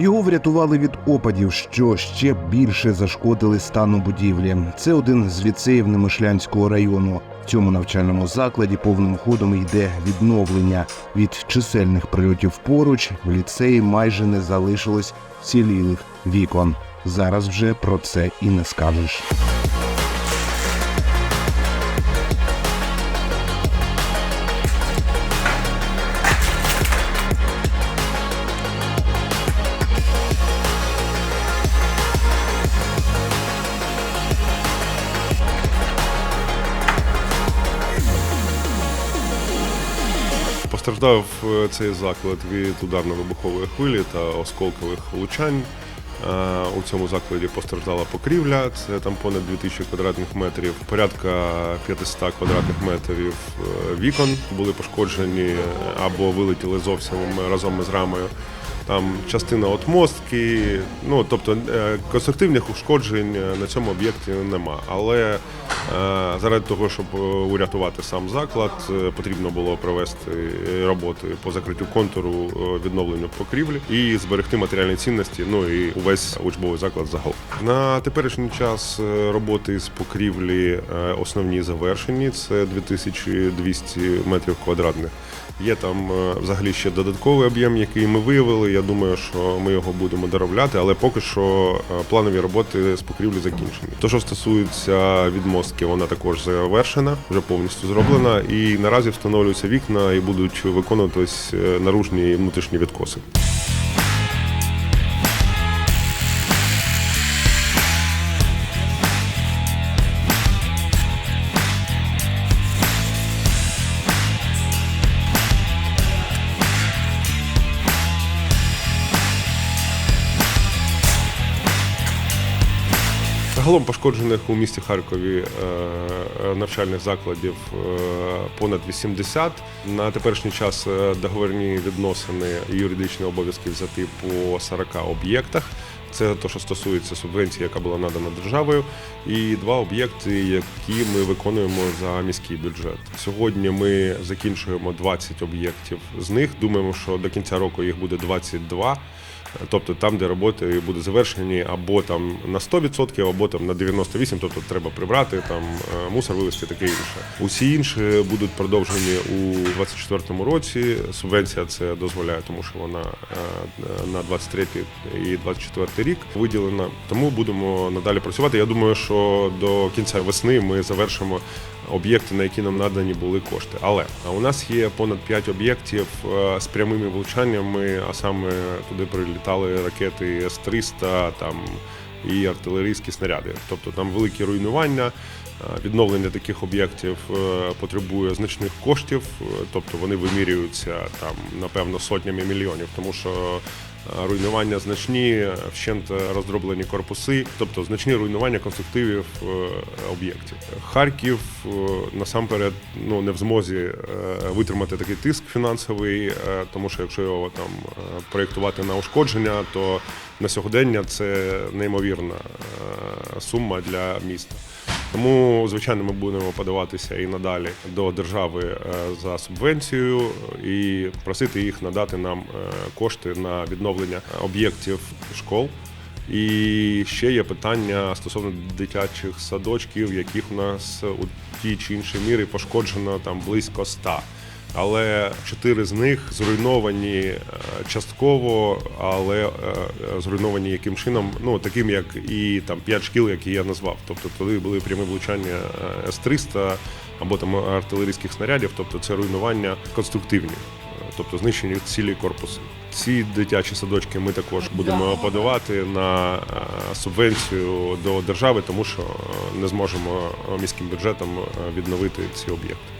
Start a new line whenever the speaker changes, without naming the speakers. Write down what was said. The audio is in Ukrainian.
Його врятували від опадів, що ще більше зашкодили стану будівлі. Це один з ліцеїв Немишлянського району. В цьому навчальному закладі повним ходом йде відновлення. Від чисельних прильотів поруч в ліцеї майже не залишилось цілілих вікон. Зараз вже про це і не скажеш.
Постраждав е, цей заклад від ударно-вибухової хвилі та осколкових влучань. Е, У цьому закладі постраждала покрівля, це там понад 2000 квадратних метрів, порядка 500 квадратних метрів е, вікон були пошкоджені або вилетіли зовсім разом із рамою. Там частина отмостки, ну тобто конструктивних ушкоджень на цьому об'єкті нема. Але заради того, щоб е, урятувати сам заклад, е, потрібно було провести роботи по закриттю контуру е, відновленню покрівлі і зберегти матеріальні цінності. Ну і увесь учбовий заклад загалом. На теперішній час е, роботи з покрівлі е, основні завершені. Це 2200 метрів квадратних. Є там е, взагалі ще додатковий об'єм, який ми виявили. Я думаю, що ми його будемо доробляти, але поки що е, планові роботи з покрівлі закінчені. То, що стосується відмостки, вона також завершена, вже повністю зроблена. І наразі встановлюються вікна і будуть виконуватись е, наружні внутрішні відкоси. Загалом пошкоджених у місті Харкові е, навчальних закладів е, понад 80. На теперішній час е, договірні відносини і юридичні обов'язки взяти по 40 об'єктах. Це те, що стосується субвенції, яка була надана державою, і два об'єкти, які ми виконуємо за міський бюджет. Сьогодні ми закінчуємо 20 об'єктів з них. Думаємо, що до кінця року їх буде 22. Тобто там, де роботи будуть завершені або там на 100%, або там на 98%, тобто треба прибрати, там е, мусор вивезти, таке інше. Усі інші будуть продовжені у 2024 році. Субвенція це дозволяє, тому що вона е, на 23 і 24 рік виділена. Тому будемо надалі працювати. Я думаю, що до кінця весни ми завершимо об'єкти, на які нам надані були кошти. Але у нас є понад 5 об'єктів е, з прямими влучаннями, а саме туди прилітали ракети С-300 там і артилерійські снаряди. Тобто там великі руйнування. Е, Відновлення таких об'єктів е, потребує значних коштів, е, тобто вони вимірюються там напевно сотнями мільйонів, тому що руйнування значні, вщент роздроблені корпуси, тобто значні руйнування конструктивів е, об'єктів. Харків е, насамперед ну не в змозі е, витримати такий тиск фінансовий, тому що якщо його там проєктувати на ушкодження, то на сьогодення це неймовірна сума для міста. Тому, звичайно, ми будемо подаватися і надалі до держави е, за субвенцію і просити їх надати нам е, кошти на відновлення об'єктів школ. І ще є питання стосовно дитячих садочків, яких у нас у тій чи іншій мірі пошкоджено там близько ста. Але чотири з них зруйновані е, частково, але е, зруйновані яким чином, ну таким як і там п'ять шкіл, які я назвав. Тобто туди були прямі влучання е, С-300 або там артилерійських снарядів, тобто це руйнування конструктивні, тобто знищені цілі корпуси. Ці дитячі садочки ми також будемо подавати на субвенцію до держави, тому що не зможемо міським бюджетом відновити ці об'єкти.